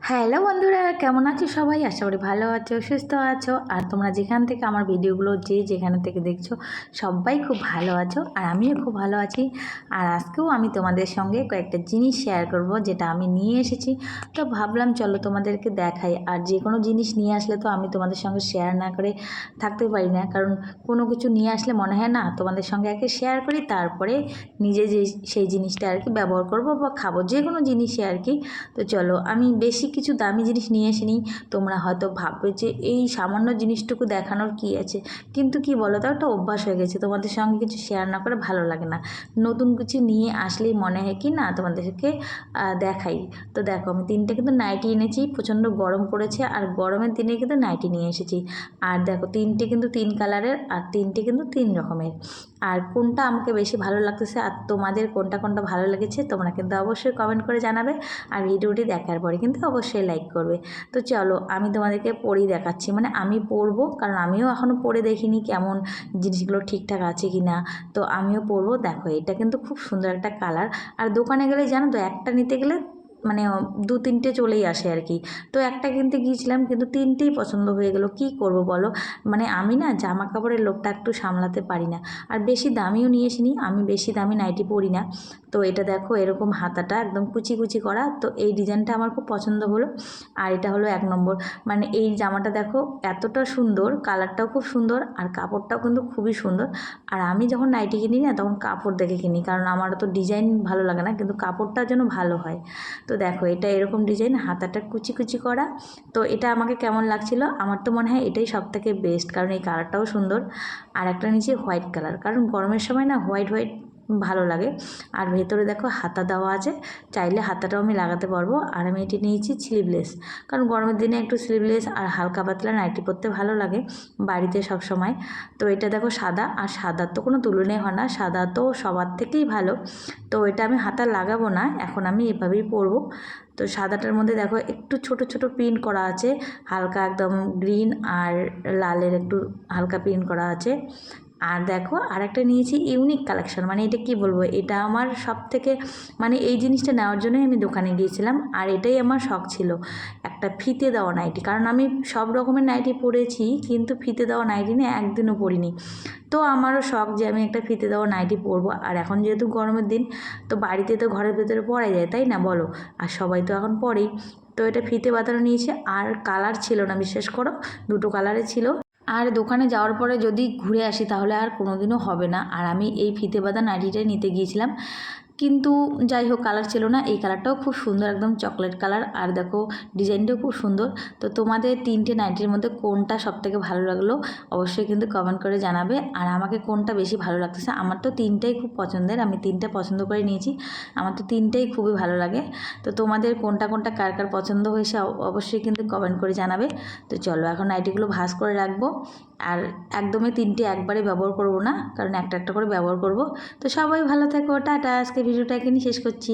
Hello বন্ধুরা, কেমন আছো সবাই? আশা করি ভালো আছো, সুস্থ আছো। আর তোমরা যেখান থেকে আমার ভিডিওগুলো যে যেখানে থেকে দেখছ, সবাই খুব ভালো আছো আর আমিও খুব ভালো আছি। আর আজকেও আমি তোমাদের সঙ্গে কয়েকটা জিনিস শেয়ার করব, যেটা আমি নিয়ে এসেছি। তো ভাবলাম চলো তোমাদেরকে দেখাই। আর যে কোনো জিনিস নিয়ে আসলে তো আমি তোমাদের সঙ্গে শেয়ার না করে থাকতে পারি না। কারণ কোনো কিছু নিয়ে আসলে মনে হয় না, তোমাদের সঙ্গে আগে শেয়ার করি, তারপরে নিজে যে সেই জিনিসটা আর কি ব্যবহার করব বা খাব, যে কোনো জিনিসই আর কি। তো চলো, আমি বেশি কিছু দামি জিনিস নিয়ে আসিনি। তোমরা হয়তো ভাববে যে এই সামান্য জিনিসটুকু দেখানোর কি আছে? কিন্তু কি বলো তো, একটা অভ্যাস হয়ে গেছে। তোমাদের সঙ্গে কিছু শেয়ার না করে ভালো লাগে না। নতুন কিছু নিয়ে আসলেই মনে হয় কি, না, তোমাদেরকে দেখাই। তো দেখো, আমি তিনটে কিন্তু নাইটি এনেছি। প্রচণ্ড গরম পড়েছে আর গরমের দিনে কিন্তু নাইটি নিয়ে এসেছি। আর দেখো, তিনটে কিন্তু তিন কালারের আর তিনটে কিন্তু তিন রকমের। আর কোনটা আমাকে বেশি ভালো লাগতেছে আর তোমাদের কোনটা কোনটা ভালো লেগেছে তোমরা কিন্তু অবশ্যই কমেন্ট করে জানাবে আর ভিডিওটি দেখার পরে কিন্তু অবশ্যই লাইক করবে। তো চলো আমি তোমাদেরকে পরেই দেখাচ্ছি। মানে আমি পরবো কারণ আমিও এখনও পরে দেখিনি কেমন জিনিসগুলো ঠিকঠাক আছে কি না তো আমিও পরবো দেখো এটা কিন্তু খুব সুন্দর একটা কালার আর দোকানে গেলে জানো তো একটা নিতে গেলে মানে দু তিনটে চলেই আসে আর কি তো একটা কিনতে গিয়েছিলাম কিন্তু তিনটেই পছন্দ হয়ে গেল। কি করব বলো? মানে আমি না জামা কাপড়ের লোকটা একটু সামলাতে পারি না। আর বেশি দামিও নিয়ে আসিনি, আমি বেশি দামি নাইটি পরি না। তো এটা দেখো এরকম হাতাটা একদম কুচি কুচি করা। তো এই ডিজাইনটা আমার খুব পছন্দ হলো। আর এটা হলো এক নম্বর। মানে এই জামাটা দেখো এতটা সুন্দর, কালারটাও খুব সুন্দর আর কাপড়টাও কিন্তু খুবই সুন্দর। আর আমি যখন নাইটি কিনি না তখন কাপড় দেখে কিনি। কারণ আমার তো ডিজাইন ভালো লাগে না, কিন্তু কাপড়টা যেন ভালো হয়। তো দেখো, এটা এরকম ডিজাইন হাতাটা কুচি কুচি করা। তো এটা আমাকে কেমন লাগছিল? আমার তো মনে হয় এটাই সব থেকে বেস্ট কারণ এই কালারটাও সুন্দর। আর একটা নিচে হোয়াইট কালার কারণ গরমের সময় না হোয়াইট হোয়াইট ভালো লাগে। আর ভেতরে দেখো হাতা দেওয়া আছে, চাইলে হাতাটাও আমি লাগাতে পারব। আর আমি এটি নিয়েছি স্লিভলেস কারণ গরমের দিনে একটু স্লিভলেস আর হালকা পাতলা নাইটি পরতে ভালো লাগে বাড়িতে সব সময় তো এটা দেখো সাদা, আর সাদার তো কোনো তুলনাই হয় না, সাদা তো সবার থেকেই ভালো। তো এটা আমি হাতা লাগাবো না, এখন আমি এভাবেই পরবো। তো সাদাটার মধ্যে দেখো একটু ছোট ছোট প্রিন্ট করা আছে, হালকা একদম গ্রিন আর লালের একটু হালকা প্রিন্ট করা আছে। আর দেখো আর একটা নিয়েছি ইউনিক কালেকশন মানে এটা কি বলব? এটা আমার সব থেকে মানে এই জিনিসটা নেওয়ার জন্যই আমি দোকানে গিয়েছিলাম, আর এটাই আমার শখ ছিল। একটা ফিতে দেওয়া নাইটি কারণ আমি সব রকমের নাইটি পরেছি, কিন্তু ফিতে দেওয়া নাইটি নিয়ে একদিনও পরিনি। তো আমারও শখ যে আমি একটা ফিতে দেওয়া নাইটি পরবো, আর এখন যেহেতু গরমের দিন, তো বাড়িতে তো ঘরের ভেতরে পরা যায়, তাই না? বলো। আর সবাই তো এখন পরেই। তো এটা ফিতে বাঁধানো নিয়েছে, আর কালার ছিল না বিশ্বাস করো, দুটো কালারে ছিল। আর দোকানে যাওয়ার পরে যদি ঘুরে আসি তাহলে আর কোনোদিনও হবে না। আর আমি এই ফিতে বাঁধা নাইটিটাই নিতে গিয়েছিলাম। কিন্তু যাই হোক কালার ছিল না, এই কালারটাও খুব সুন্দর, একদম চকলেট কালার আর দেখো, ডিজাইনটাও খুব সুন্দর। তো তোমাদের তিনটে নাইটির মধ্যে কোনটা সবথেকে ভালো লাগল, অবশ্যই কিন্তু কমেন্ট করে জানাবে। আর আমাকে কোনটা বেশি ভালো লাগতেছে, আমার তো তিনটাই খুব পছন্দের, আমি তিনটা পছন্দ করে নিয়েছি। আমার তো তিনটাই খুবই ভালো লাগে। তো তোমাদের কোনটা কোনটা কার কার পছন্দ হয়েছে অবশ্যই কিন্তু কমেন্ট করে জানাবে। তো চলো, এখন নাইটিগুলো ভাজ করে রাখব। আর একদমই তিনটে একবারে ব্যবহার করব না, কারণ একটা একটা করে ব্যবহার করব। তো সবাই ভালো থেকো, টাটা আজকে ভিডিওটা এখানেই শেষ করছি।